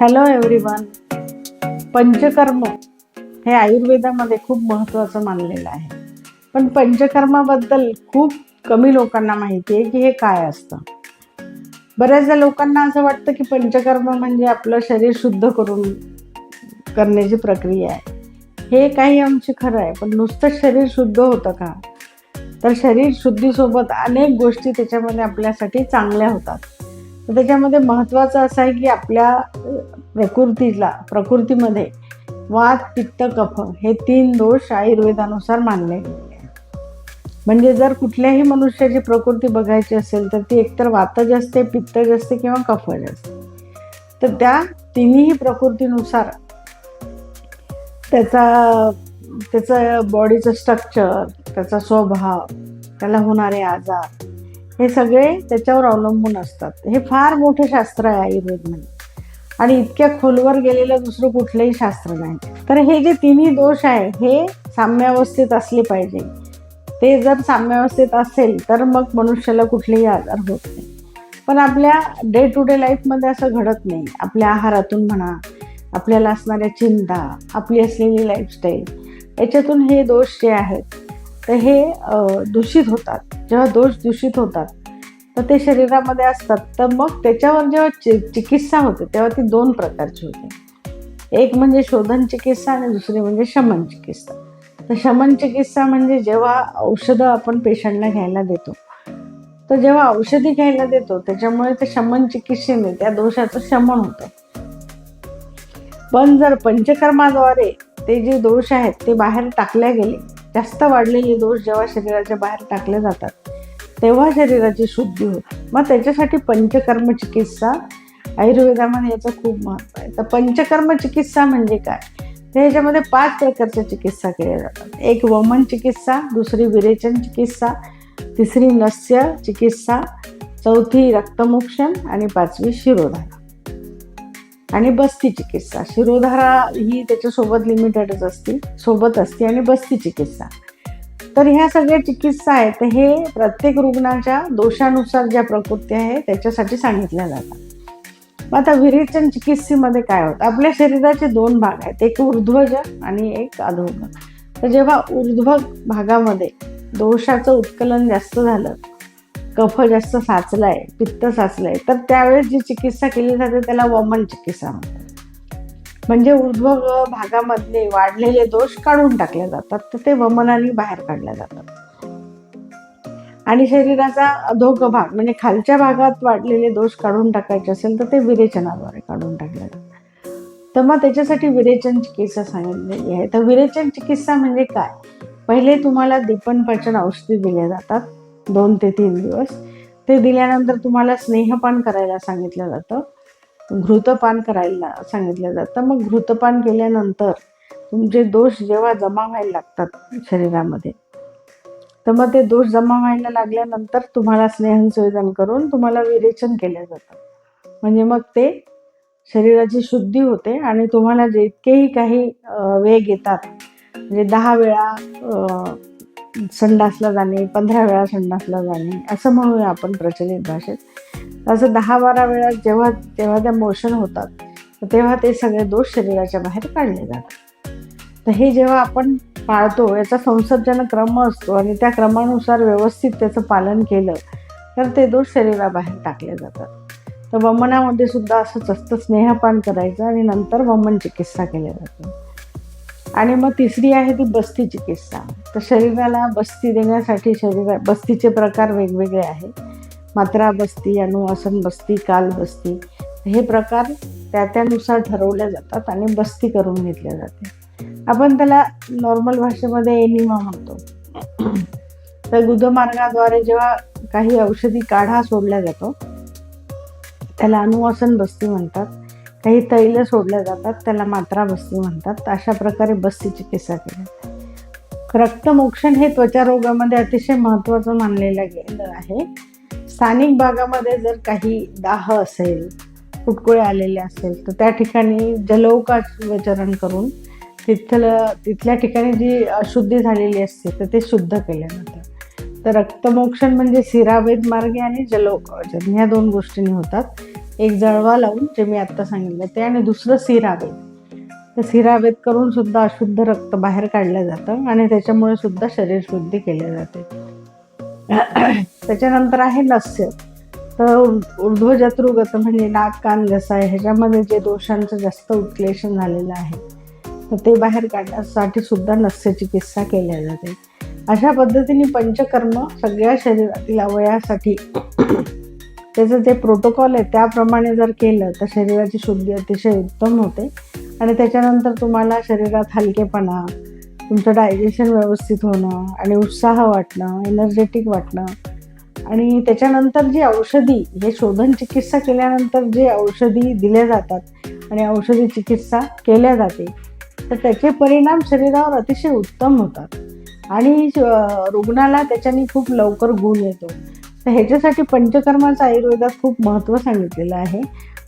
Hello everyone panchakarma हे आयुर्वेदामध्ये खूप महत्त्वाचं मानलेलं आहे. पण पंचकर्माबद्दल खूप कमी लोकांना माहिती आहे की हे काय असतं. बऱ्याचदा लोकांना असं वाटतं की पंचकर्म म्हणजे आपलं शरीर शुद्ध करून करण्याची प्रक्रिया आहे. हे काही आमची खरं आहे पण नुसतं शरीर शुद्ध होतं का? तर शरीर शुद्धीसोबत अनेक गोष्टी त्याच्यामध्ये आपल्यासाठी चांगल्या होतात. तर त्याच्यामध्ये महत्त्वाचं असं आहे की आपल्या प्रकृतीला प्रकृतीमध्ये वात पित्त कफ हे तीन दोष आयुर्वेदानुसार मानले गेले म्हणजे जर कुठल्याही मनुष्याची प्रकृती बघायची असेल तर ती एकतर वातज असते पित्तज असते किंवा कफज असते. तर त्या तिन्ही प्रकृतीनुसार त्याचा त्याचं बॉडीचं स्ट्रक्चर त्याचा स्वभाव त्याला होणारे आजार हे सगळे त्याच्यावर अवलंबून असतात. हे फार मोठे शास्त्र आहे आयुर्वेदमध्ये. आणि इतक्या खोलवर गेलेलं दुसरं कुठलंही शास्त्र नाही. तर हे जे तिन्ही दोष आहे हे साम्यावस्थेत असले पाहिजे. ते जर साम्यावस्थेत असेल तर मग मनुष्याला कुठलेही आजार होत नाही. पण आपल्या डे टू डे लाईफमध्ये असं घडत नाही. आपल्या आहारातून म्हणा आपल्याला असणाऱ्या चिंता आपली असलेली लाईफस्टाईल याच्यातून हे दोष जे आहेत तर हे दूषित होतात. जेव्हा दोष दूषित होतात तर ते शरीरामध्ये असतात. तर मग त्याच्यावर जेव्हा चि चिकित्सा होते तेव्हा ती दोन प्रकारची होते. एक म्हणजे शोधन चिकित्सा आणि दुसरी म्हणजे शमन चिकित्सा. तर शमन चिकित्सा म्हणजे जेव्हा औषधं आपण पेशंटला घ्यायला देतो तर जेव्हा औषधी घ्यायला देतो त्याच्यामुळे ते शमन चिकित्सेने त्या दोषाचं शमन होतं. पण जर पंचकर्माद्वारे ते जे दोष आहेत ते बाहेर टाकल्या गेले जास्त वाढलेले दोष जेव्हा शरीराच्या बाहेर टाकले जातात तेव्हा शरीराची शुद्धी होते. मग त्याच्यासाठी पंचकर्म चिकित्सा आयुर्वेदामध्ये याचं खूप महत्त्व आहे. तर पंचकर्म चिकित्सा म्हणजे काय? तर ह्याच्यामध्ये पाच प्रकारच्या चिकित्सा केल्या जातात. एक वमन चिकित्सा दुसरी विरेचन चिकित्सा तिसरी नस्य चिकित्सा चौथी रक्तमोक्षण आणि पाचवी शिरोधारा आणि बस्ती चिकित्सा शिरोधारा ही त्याच्यासोबत लिमिटेडच असते सोबत असते आणि बस्ती चिकित्सा तर ह्या सगळ्या चिकित्सा आहेत हे प्रत्येक रुग्णाच्या दोषानुसार ज्या प्रकृती आहे त्याच्यासाठी सांगितल्या जातात. मग आता विरेचन चिकित्सेमध्ये काय होतं? आपल्या शरीराचे दोन भाग आहेत एक ऊर्ध्वज आणि एक अधोग. तर जेव्हा ऊर्ध्व भागामध्ये दोषाचं उत्कलन जास्त झालं कफ जास्त साचलाय पित्त साचलंय. तर त्यावेळेस जी चिकित्सा केली जाते त्याला वमन चिकित्सा म्हणतात. म्हणजे उद्भव भागामधले वाढलेले दोष काढून टाकले जातात. तर ते वमनाने बाहेर काढले जातात. आणि शरीराचा अधोग भाग म्हणजे खालच्या भागात वाढलेले दोष काढून टाकायचे असेल तर ते विरेचनाद्वारे काढून टाकले जातात. तर मग त्याच्यासाठी विरेचन चिकित्सा सांगितलेली आहे. तर विरेचन चिकित्सा म्हणजे काय? पहिले तुम्हाला दीपन पचन औषधी दिल्या जातात. दोन ते तीन दिवस. ते दिल्यानंतर तुम्हाला स्नेहपान करायला सांगितलं जातं. घृतपान करायला सांगितलं जातं. मग घृतपान केल्यानंतर तुमचे दोष जेव्हा जमा व्हायला लागतात शरीरामध्ये तर मग ते दोष जमा व्हायला लागल्यानंतर तुम्हाला स्नेहसंवेदन करून तुम्हाला विरेचन केलं जातं. म्हणजे मग ते शरीराची शुद्धी होते आणि तुम्हाला जितकेही काही वेग येतात. म्हणजे दहा वेळा संडासला जाणे पंधरा वेळा संडासला जाणे असं म्हणूया आपण प्रचलित भाषेत. असं दहा बारा वेळा जेव्हा तेव्हा त्या मोशन होतात तर तेव्हा ते सगळे दोष शरीराच्या बाहेर काढले जातात. तर हे जेव्हा आपण पाळतो याचा संसर्जन क्रम असतो आणि त्या क्रमानुसार व्यवस्थित त्याचं पालन केलं तर ते दोष शरीराबाहेर टाकले जातात. तर वमनामध्ये सुद्धा असंच असतं स्नेहपान करायचं आणि नंतर वमन चिकित्सा केल्या जाते. आणि मग तिसरी आहे ती बस्ती चिकित्सा तर शरीराला बस्ती देण्यासाठी शरीरा बस्तीचे प्रकार वेगवेगळे आहेत. मात्रा बस्ती अनुवासन बस्ती काल बस्ती हे प्रकार त्या त्यानुसार ठरवल्या जातात आणि बस्ती करून घेतल्या जाते. आपण त्याला नॉर्मल भाषेमध्ये एनिमा म्हणतो. तर गुदमार्गाद्वारे जेव्हा काही औषधी काढा सोडला जातो त्याला अनुवासन बस्ती म्हणतात. काही तैल सोडल्या जातात त्याला मात्रा बस्ती म्हणतात. अशा प्रकारे बस्ती चिकित्सा केली जाते. रक्तमोक्षण हे त्वचारोगामध्ये अतिशय महत्त्वाचं मानलेलं गेलं आहे. स्थानिक भागामध्ये जर काही दाह असेल फुटकुळे आलेले असेल तर त्या ठिकाणी जलौकाचरण करून तिथलं तिथल्या ठिकाणी जी अशुद्धी झालेली असते तर ते शुद्ध केलं जातं. तर रक्तमोक्षण म्हणजे सिरावेद मार्गे आणि जलौकाचरण ह्या दोन गोष्टींनी होतात. एक जळवा लावून जे मी आत्ता सांगितलं ते आणि दुसरं सिरावेद. तर सिरावेद करून सुद्धा अशुद्ध रक्त बाहेर काढलं जातं आणि त्याच्यामुळे सुद्धा शरीर शुद्धी केली जाते. त्याच्यानंतर आहे नस्य तर ऊर्ध्वजत्रुगत म्हणजे नाक कान घसा आहे ह्याच्यामध्ये जे दोषांचं जास्त उत्क्लेशन झालेलं आहे तर ते बाहेर काढण्यासाठी सुद्धा नस्य चिकित्सा केल्या जाते. अशा पद्धतीने पंचकर्म सगळ्या शरीरातील अवयासाठी त्याचं जे प्रोटोकॉल आहे त्याप्रमाणे जर केलं तर शरीराची शुद्धी अतिशय उत्तम होते. आणि त्याच्यानंतर तुम्हाला शरीरात हलकेपणा तुमचं डायजेशन व्यवस्थित होणं आणि उत्साह वाटणं एनर्जेटिक वाटणं. आणि त्याच्यानंतर जी औषधी हे शोधन चिकित्सा केल्यानंतर जे औषधी दिल्या जातात आणि औषधी चिकित्सा केल्या जाते तर त्याचे परिणाम शरीरावर अतिशय उत्तम होतात. आणि रुग्णाला त्याच्याने खूप लवकर गुण येतो. तर ह्याच्यासाठी पंचकर्माचं आयुर्वेदात खूप महत्त्व सांगितलेलं आहे.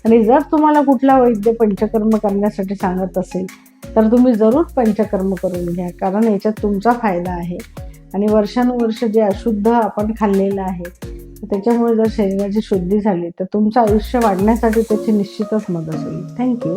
आणि जर तुम्हाला कुठला वैद्य पंचकर्म करण्यासाठी सांगत असेल तर तुम्ही जरूर पंचकर्म करून घ्या कारण याच्यात तुमचा फायदा आहे. आणि वर्षानुवर्ष जे अशुद्ध आपण खाल्लेलं आहे त्याच्यामुळे जर शरीराची शुद्धी झाली तर तुमचं आयुष्य वाढण्यासाठी त्याची निश्चितच मदत होईल. थँक्यू